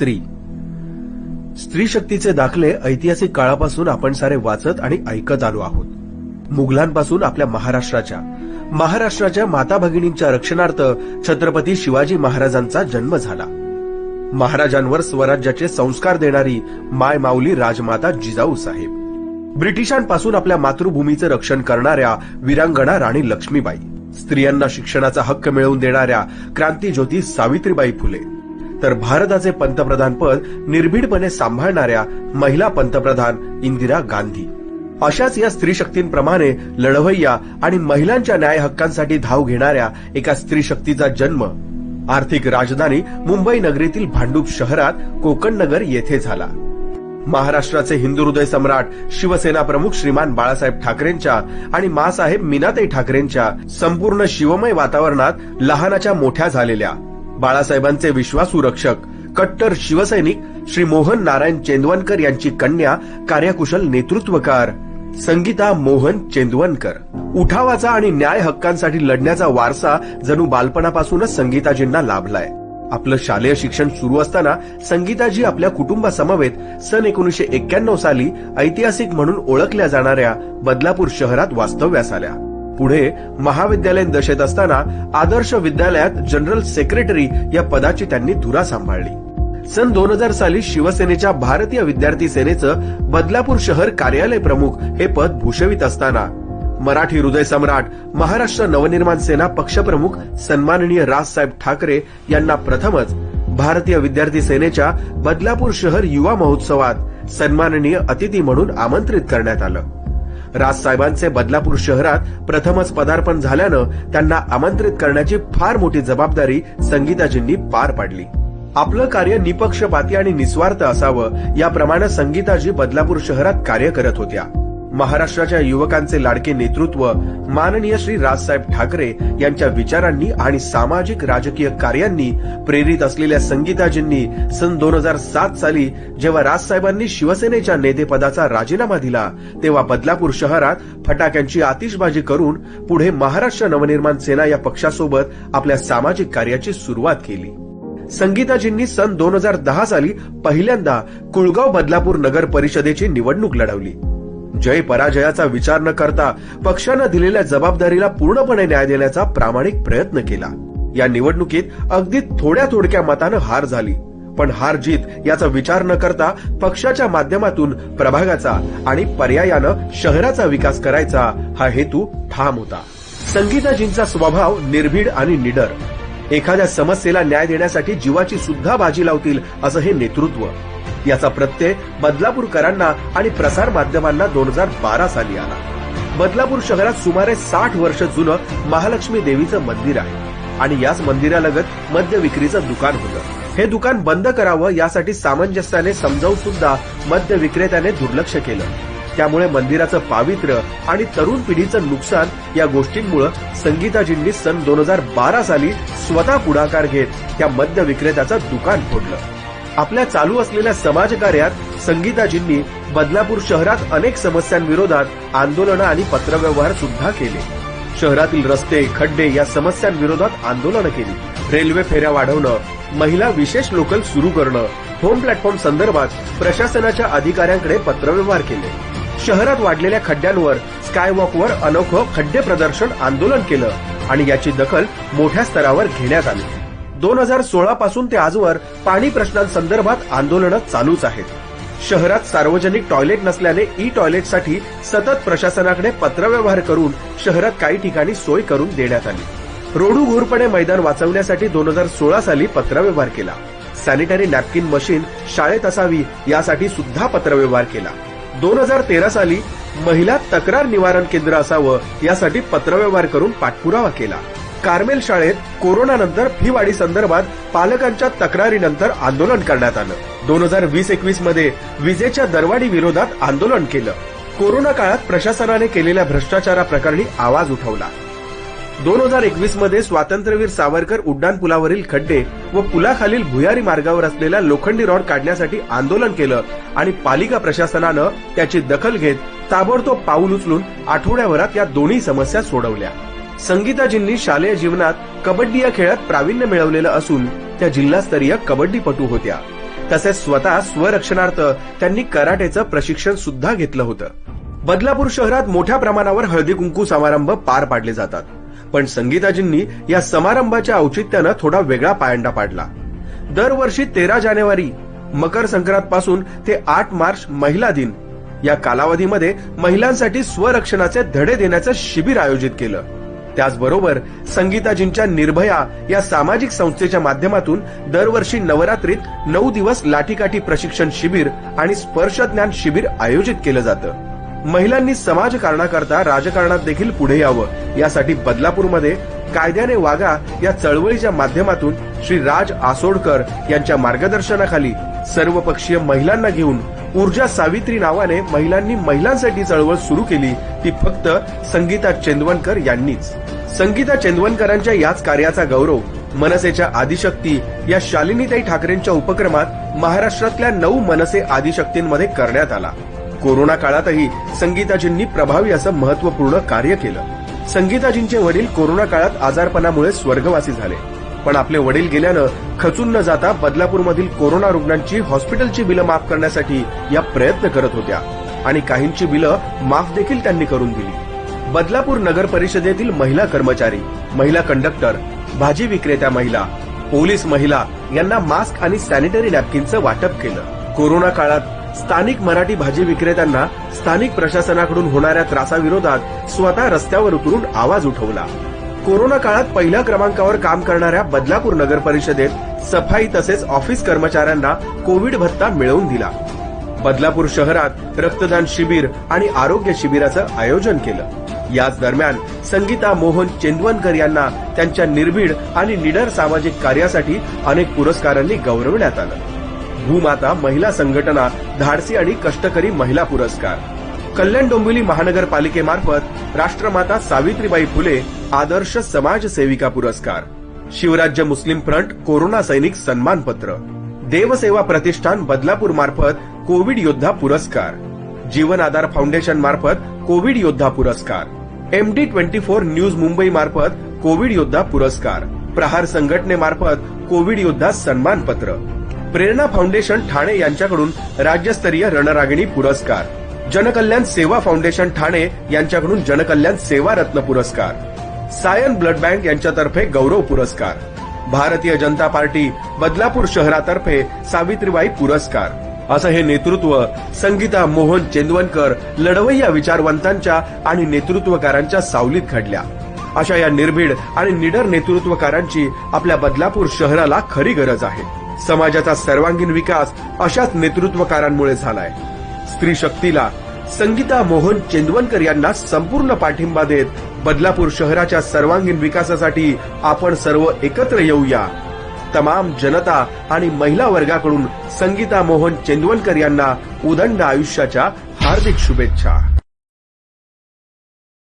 स्त्री. स्त्री शक्तीचे दाखले ऐतिहासिक काळापासून आपण सारे वाचत आणि ऐकत आलो आहोत. मुघलांपासून आपल्या महाराष्ट्राच्या महाराष्ट्राच्या माता भगिनींच्या रक्षणार्थ छत्रपती शिवाजी महाराजांचा जन्म झाला. महाराजांवर स्वराज्याचे संस्कार देणारी माय माऊली राजमाता जिजाऊ साहेब. ब्रिटिशांपासून आपल्या मातृभूमीचं रक्षण करणाऱ्या वीरांगणा राणी लक्ष्मीबाई. स्त्रियांना शिक्षणाचा हक्क मिळवून देणाऱ्या क्रांतीज्योती सावित्रीबाई फुले. तर भारताचे पंतप्रधान पद निर्भीडपणे सांभाळणाऱ्या महिला पंतप्रधान इंदिरा गांधी. अशाच या स्त्री शक्तींप्रमाणे लढवय्या आणि महिलांच्या न्याय हक्कांसाठी धाव घेणाऱ्या एका स्त्री शक्तीचा जन्म आर्थिक राजधानी मुंबई नगरीतील भांडूप शहरात कोकणनगर येथे झाला. महाराष्ट्राचे हिंदू हृदय सम्राट शिवसेना प्रमुख श्रीमान बाळासाहेब ठाकरेंच्या आणि मासाहेब मीनाताई ठाकरेंच्या संपूर्ण शिवमय वातावरणात लहानाच्या मोठ्या झालेल्या बाळासाहेबांचे विश्वासू रक्षक कट्टर शिवसैनिक श्री मोहन नारायण चेंदवनकर यांची कन्या कार्यकुशल नेतृत्वकार संगीता मोहन चेंदवनकर. उठावाचा आणि न्याय हक्कांसाठी लढण्याचा वारसा जणू बालपणापासूनच संगीताजींना लाभलाय. आपलं शालेय शिक्षण सुरू असताना संगीताजी आपल्या कुटुंबासमवेत सन एकोणीशे एक्क्याण्णव साली ऐतिहासिक म्हणून ओळखल्या जाणाऱ्या बदलापूर शहरात वास्तव्यास आल्या. पुढे महाविद्यालयीन दशेत असताना आदर्श विद्यालयात जनरल सेक्रेटरी या पदाची त्यांनी धुरा सांभाळली. सन दोन हजार साली शिवसेनेच्या भारतीय विद्यार्थी सेनेचं बदलापूर शहर कार्यालय प्रमुख हे पद भूषवित असताना मराठी हृदय सम्राट महाराष्ट्र नवनिर्माण सेना पक्षप्रमुख सन्माननीय राजसाहेब ठाकरे यांना प्रथमच भारतीय विद्यार्थी सेनेच्या बदलापूर शहर युवा महोत्सवात सन्माननीय अतिथी म्हणून आमंत्रित करण्यात आलं. राजसाहेबांचे बदलापूर शहरात प्रथमच पदार्पण झाल्यानं त्यांना आमंत्रित करण्याची फार मोठी जबाबदारी संगीताजींनी पार पाडली. आपलं कार्य निपक्षपाती आणि निस्वार्थ असावं याप्रमाणे संगीताजी बदलापूर शहरात कार्य करत होत्या. महाराष्ट्राच्या युवकांचे लाडके नेतृत्व माननीय श्री राजसाहेब ठाकरे यांच्या विचारांनी आणि सामाजिक राजकीय कार्यांनी प्रेरित असलेल्या संगीताजींनी सन दोन हजार सात साली जेव्हा राजसाहेबांनी शिवसेनेच्या नेतेपदाचा राजीनामा दिला तेव्हा बदलापूर शहरात फटाक्यांची आतिषबाजी करून पुढे महाराष्ट्र नवनिर्माण सेना या पक्षासोबत आपल्या सामाजिक कार्याची सुरुवात केली. संगीताजींनी सन दोन हजार दहा साली पहिल्यांदा कुळगाव बदलापूर नगर परिषदेची निवडणूक लढवली. जय पराजयाचा विचार न करता पक्षानं दिलेल्या जबाबदारीला पूर्णपणे न्याय देण्याचा प्रामाणिक प्रयत्न केला. या निवडणुकीत अगदी थोड्या थोडक्या मतानं हार झाली. पण हार जीत याचा विचार न करता पक्षाच्या माध्यमातून प्रभागाचा आणि पर्यायानं शहराचा विकास करायचा हा हेतू ठाम होता. संगीताजींचा स्वभाव निर्भीड आणि निडर. एखाद्या समस्येला न्याय देण्यासाठी जीवाची सुद्धा बाजी लावतील असं हे नेतृत्व. याचा प्रत्यय बदलापूरकरांना आणि प्रसार माध्यमांना दोन हजार बारा साली आला. बदलापूर शहरात सुमारे साठ वर्ष जुनं महालक्ष्मी देवीचं मंदिर आहे. आणि याच मंदिरालगत मद्य विक्रीचं दुकान होतं. हे दुकान बंद करावं यासाठी सामंजस्याने समजावून सुद्धा मद्य विक्रेत्याने दुर्लक्ष केलं. त्यामुळे मंदिराचं पावित्र्य आणि तरुण पिढीचं नुकसान या गोष्टींमुळे संगीताजींनी सन दोन हजार बारा साली स्वतः पुढाकार घेत त्या मद्य विक्रेत्याचं दुकान फोडलं. आपल्या चालू असलेल्या समाजकार्यात संगीताजींनी बदलापूर शहरात अनेक समस्यांविरोधात आंदोलनं आणि पत्रव्यवहार सुद्धा केले. शहरातील रस्ते खड्डे या समस्यांविरोधात आंदोलनं केली. रेल्वे फेऱ्या वाढवणं महिला विशेष लोकल सुरू करणं होम प्लॅटफॉर्म संदर्भात प्रशासनाच्या अधिकाऱ्यांकडे पत्रव्यवहार केले. शहरात वाढलेल्या खड्ड्यांवर स्कायवॉकवर अनोखं खड्डे प्रदर्शन आंदोलन केलं आणि याची दखल मोठ्या स्तरावर घेण्यात आली. दोन हजार सोळा पासून ते आजवर पाणी प्रश्नांसंदर्भात आंदोलनं चालूच आहेत. शहरात सार्वजनिक टॉयलेट नसल्याने ई टॉयलेटसाठी सतत प्रशासनाकडे पत्रव्यवहार करून शहरात काही ठिकाणी सोय करून देण्यात आली. रोडू घोरपणे मैदान वाचवण्यासाठी दोन हजार सोळा साली पत्रव्यवहार केला. सॅनिटरी नॅपकिन मशीन शाळेत असावी यासाठी सुद्धा पत्रव्यवहार केला. दोन हजार तेरा साली महिला तक्रार निवारण केंद्र असावं यासाठी पत्रव्यवहार करून पाठपुरावा केला. कार्मेल शाळेत कोरोनानंतर फी वाढी संदर्भात पालकांच्या तक्रारीनंतर आंदोलन करण्यात आलं. दोन हजार वीस एकवीसमध्ये विजेच्या दरवाढी विरोधात आंदोलन केलं. कोरोना काळात प्रशासनाने केलेल्या भ्रष्टाचाराप्रकरणी आवाज उठवला. दोन हजार एकवीसमध्ये स्वातंत्र्यवीर सावरकर उड्डाण पुलावरील खड्डे व पुलाखालील भुयारी मार्गावर असलेला लोखंडी रॉड काढण्यासाठी आंदोलन केलं आणि पालिका प्रशासनानं त्याची दखल घेत ताबडतोब पाऊल उचलून आठवड्याभरात या दोन्ही समस्या सोडवल्या. संगीताजींनी शालेय जीवनात कबड्डी या खेळात प्रावीण्य मिळवलेलं असून त्या जिल्हास्तरीय कबड्डीपटू होत्या. तसेच स्वतः स्वरक्षणार्थ त्यांनी कराटेचं प्रशिक्षण सुद्धा घेतलं होतं. बदलापूर शहरात मोठ्या प्रमाणावर हळदी कुंकू समारंभ पार पाडले जातात. पण संगीताजींनी या समारंभाच्या औचित्यानं थोडा वेगळा पायंडा पाडला. दरवर्षी तेरा जानेवारी मकर संक्रांत पासून ते आठ मार्च महिला दिन या कालावधीमध्ये महिलांसाठी स्वरक्षणाचे धडे देण्याचं शिबिर आयोजित केलं. त्याचबरोबर संगीताजींच्या निर्भया या सामाजिक संस्थेच्या माध्यमातून दरवर्षी नवरात्रीत नऊ दिवस लाठीकाठी प्रशिक्षण शिबिर आणि स्पर्श ज्ञान शिबिर आयोजित केलं जातं. महिलांनी समाजकारणाकरता राजकारणात देखील पुढे यावं यासाठी बदलापूरमध्ये कायद्याने वागा या चळवळीच्या माध्यमातून श्री राज आसोडकर यांच्या मार्गदर्शनाखाली सर्वपक्षीय महिलांना घेऊन ऊर्जा सावित्री नावाने महिलांनी महिलांसाठी चळवळ सुरू केली ती फक्त संगीता चेंदवनकर यांनीच. संगीता चेंदवनकरांच्या याच कार्याचा गौरव मनसेच्या आदिशक्ती या शालिनीताई ठाकरेंच्या उपक्रमात महाराष्ट्रातल्या नऊ मनसे आदिशक्तींमध्ये करण्यात आला. कोरोना काळातही संगीताजींनी प्रभावी असं महत्त्वपूर्ण कार्य केलं. संगीताजींचे वडील कोरोना काळात आजारपणामुळे स्वर्गवासी झाले. पण आपले वडील गेल्यानं खचून न जाता बदलापूरमधील कोरोना रुग्णांची हॉस्पिटलची बिलं माफ करण्यासाठी या प्रयत्न करत होत्या. आणि काहींची बिलं माफ देखील त्यांनी करून दिली. बदलापूर नगर परिषदेतील महिला कर्मचारी महिला कंडक्टर भाजी विक्रेत्या महिला पोलीस महिला यांना मास्क आणि सॅनिटरी नॅपकिनचं वाटप केलं. कोरोना काळात स्थानिक मराठी भाजी विक्रेत्यांना स्थानिक प्रशासनाकडून होणाऱ्या त्रासाविरोधात स्वतः रस्त्यावर उतरून आवाज उठवला. कोरोना काळात पहिल्या क्रमांकावर काम करणाऱ्या बदलापूर नगर परिषदेत सफाई तसेच ऑफिस कर्मचाऱ्यांना कोविड भत्ता मिळवून दिला. बदलापूर शहरात रक्तदान शिबिर आणि आरोग्य शिबिराचं आयोजन केलं. याच दरम्यान संगीता मोहन चेंदवनकर यांना त्यांच्या निर्भीड आणि निडर सामाजिक कार्यासाठी अनेक पुरस्कारांनी गौरवण्यात आलं. भूमाता महिला संघटना धाडसी आणि कष्टकरी महिला पुरस्कार. कल्याण डोंबिवली महानगरपालिकेमार्फत राष्ट्रमाता सावित्रीबाई फुले आदर्श समाज सेविका पुरस्कार. शिवराज्य मुस्लिम फ्रंट कोरोना सैनिक सन्मानपत्र. देवसेवा प्रतिष्ठान बदलापूर मार्फत कोविड योद्धा पुरस्कार. जीवन आधार फाउंडेशन मार्फत कोविड योद्धा पुरस्कार. M D twenty four news Mumbai मार्फत कोविड योद्धा पुरस्कार. प्रहार संघटनेमार्फत कोविड योद्धा सन्मानपत्र. प्रेरणा फाउंडेशन ठाणे यांच्याकडून राज्यस्तरीय रणरागिणी पुरस्कार. जनकल्याण सेवा फाउंडेशन ठाणे यांच्याकडून जनकल्याण सेवा रत्न पुरस्कार. सायन ब्लड बँक यांच्यातर्फे गौरव पुरस्कार. भारतीय जनता पार्टी बदलापूर शहरातर्फे सावित्रीबाई पुरस्कार. असं हे नेतृत्व संगीता मोहन चेंदवनकर लढवय्या विचारवंतांच्या आणि नेतृत्वकारांच्या सावलीत घडल्या. अशा या निर्भीड आणि निडर नेतृत्वकारांची आपल्या बदलापूर शहराला खरी गरज आहे. समाजाचा सर्वांगीण विकास अशाच नेतृत्वकारांमुळे झालाय. स्त्री शक्तीला संगीता मोहन चेंदवनकर यांना संपूर्ण पाठिंबा देत बदलापूर शहराच्या सर्वांगीण विकासासाठी आपण सर्व एकत्र येऊया. तमाम जनता आणि महिला वर्गाकडून संगीता मोहन चेंदवलकर यांना उदंड आयुष्याच्या हार्दिक शुभेच्छा.